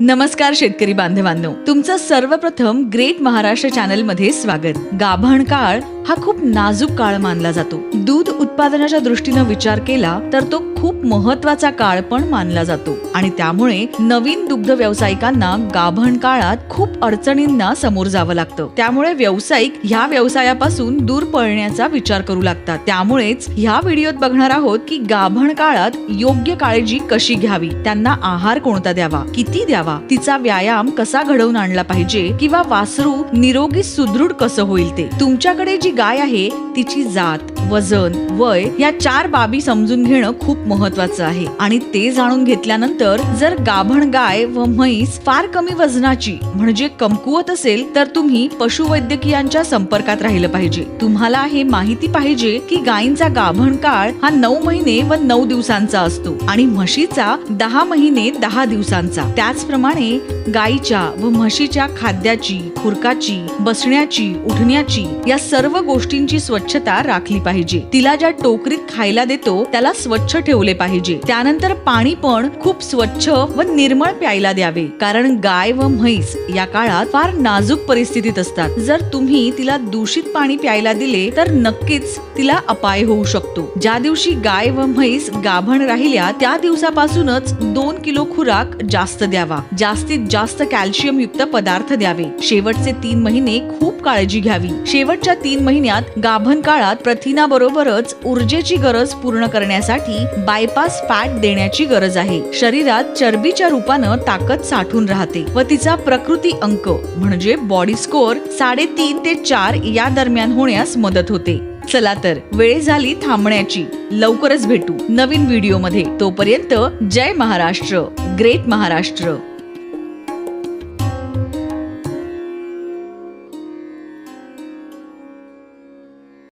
नमस्कार शेतकरी बांधवांनो. तुमचं सर्वप्रथम ग्रेट महाराष्ट्र चॅनलमध्ये स्वागत. गाभण काळ हा खूप नाजूक काळ मानला जातो. दूध उत्पादनाच्या दृष्टीनं विचार केला तर तो खूप महत्त्वाचा काळ पण मानला जातो. आणि त्यामुळे नवीन दुग्ध व्यावसायिकांना गाभण काळात खूप अडचणींना समोर जावं लागतं. त्यामुळे व्यावसायिक ह्या व्यवसायापासून दूर पळण्याचा विचार करू लागतात. त्यामुळेच ह्या व्हिडिओत बघणार आहोत की गाभण काळात योग्य काळजी कशी घ्यावी? त्यांना आहार कोणता द्यावा? किती द्यावा? तिचा व्यायाम कसा घडवून आणला पाहिजे? किंवा वासरू निरोगी सुदृढ कसं होईल ते? तुमच्याकडे जी गाय आहे तिची जात वजन वय या चार बाबी समजून घेणं खूप महत्वाचं आहे. आणि ते जाणून घेतल्यानंतर जर गाभण गाय व म्हैस फार कमी वजनाची म्हणजे कमकुवत असेल तर तुम्ही पशुवैद्यकीयांच्या संपर्कात राहिलं पाहिजे. तुम्हाला हे माहिती पाहिजे की गायींचा गाभण काळ हा नऊ महिने व नऊ दिवसांचा असतो आणि म्हशीचा दहा महिने दहा दिवसांचा. त्याचप्रमाणे गायीच्या व म्हशीच्या खाद्याची खुरकाची बसण्याची उठण्याची या सर्व गोष्टींची स्वच्छ स्वच्छता राखली पाहिजे. तिला ज्या टोकरीत खायला देतो त्याला स्वच्छ ठेवले पाहिजे. त्यानंतर पाणी पण खूप स्वच्छ व निर्मळ प्यायला द्यावे. कारण गाय व म्हैस या काळात फार नाजूक परिस्थितीत असतात. जर तुम्ही तिला दूषित पाणी प्यायला दिले तर नक्कीच तिला अपाय होऊ शकतो. ज्या दिवशी गाय व म्हैस गाभण राहिल्या त्या दिवसापासूनच दोन किलो खुराक जास्त द्यावा. जास्तीत जास्त कॅल्शियम युक्त पदार्थ द्यावे. शेवटचे तीन महिने खूप काळजी घ्यावी. शेवटच्या तीन महिन्यात गाभण काळात प्रथिनाबरोबरच ऊर्जेची गरज पूर्ण करण्यासाठी बायपास फॅट देण्याची गरज आहे. शरीरात चरबीच्या रूपानं ताकद साठून राहते व तिचा प्रकृती अंक म्हणजे बॉडी स्कोअर साडेतीन ते चार या दरम्यान होण्यास मदत होते. चला तर वेळ झाली थांबण्याची. लवकरच भेटू नवीन व्हिडिओमध्ये. तोपर्यंत जय महाराष्ट्र. ग्रेट महाराष्ट्र.